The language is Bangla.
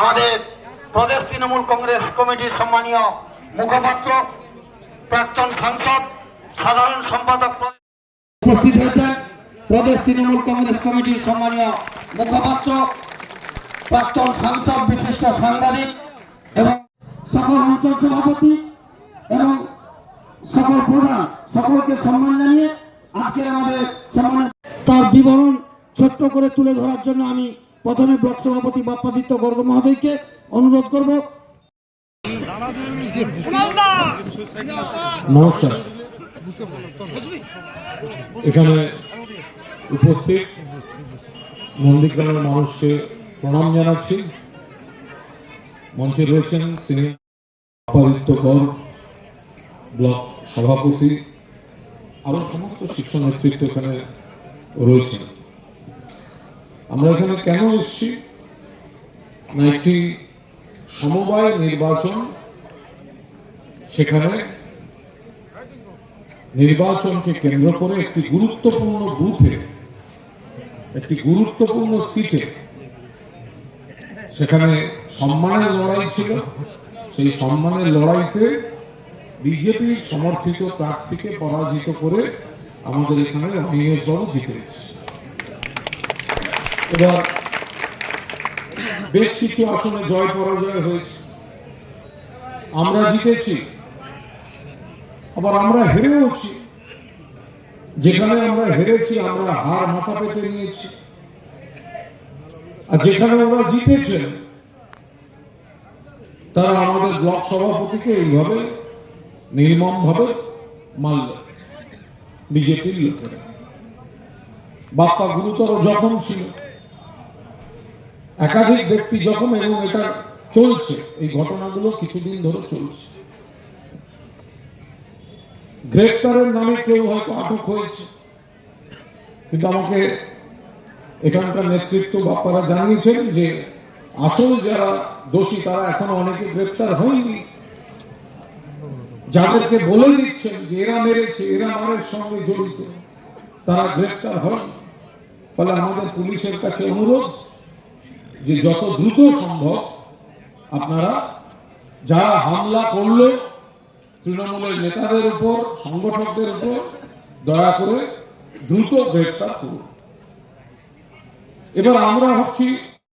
আমাদের প্রদেশ তৃণমূল কংগ্রেস কমিটির সম্মানীয় মুখপাত্র, প্রাক্তন সাংসদ, সাধারণ সম্পাদক উপস্থিত হয়েছেন প্রদেশ তৃণমূল কংগ্রেস কমিটির সম্মানীয় মুখপাত্র, প্রাক্তন সাংসদ, বিশিষ্ট সাংবাদিক এবং সকল অঞ্চল সভাপতি এবং সকল প্রধান, সকলকে সম্মান জানিয়ে আজকের আমাদের সম্মান তার বিবরণ ছোট্ট করে তুলে ধরার জন্য আমি প্রথমে ব্লক সভাপতি বাপ্পাদিত্য গর্গ মহোদয়কে অনুরোধ করব। নমস্কার। এখানে উপস্থিত নন্দীগ্রামের মানুষকে প্রণাম জানাচ্ছি। মঞ্চে রয়েছেন সিনিয়র কর ব্লক সভাপতি। আরও সমস্ত শীর্ষ নেতৃত্ব এখানে রয়েছেন আমরা এখানে কেন এসেছি? না, একটি সমবায় নির্বাচন সেখানে নির্বাচনকে কেন্দ্র করে একটি গুরুত্বপূর্ণ বুথে, একটি গুরুত্বপূর্ণ সিটে সেখানে সম্মানের লড়াই ছিল। সেই সম্মানের লড়াইতে বিজেপির সমর্থিত প্রার্থীকে পরাজিত করে আমাদের এখানে অনিমেষ বাবু জিতে এবার বেশ কিছু আসনে জয় পরাজয় হয়েছে। আমরা জিতেছি। আবার আমরা হেরেওছি। যেখানে আমরা হেরেছি আমরা হার মাথা পেতে নিয়েছি। আর যেখানে ওরা জিতেছেন তারা আমাদের ব্লক সভাপতিকে এইভাবে নির্মম ভাবে মারল বিজেপির লোকেরা। বাপ্পা গুরুতর জখম ছিল। একাধিক ব্যক্তি জখম এবং এটা চলছে। এই ঘটনাগুলো কিছুদিন ধরে চলছে। গ্রেফতারের নামে কেউ হয়তো আটক হয়েছে। কিন্তু আমাকে এখানকার নেতৃত্ব বাপ্পারা জানিয়েছেন যে আসল যারা দোষী, তারা এখনও অনেকে গ্রেফতার হয়নি। যাদেরকে বলে দিচ্ছেন যে এরা মেরেছে, এরা মারের সঙ্গে জড়িত, তারা গ্রেফতার হন। ফলে আমাদের পুলিশের কাছে অনুরোধ যে যত দ্রুত সম্ভব আপনারা যারা হামলা করল তৃণমূলের নেতাদের উপর, সংগঠকদের উপর, দয়া করে দ্রুত গ্রেফতার করুন। এবার আমরা হচ্ছি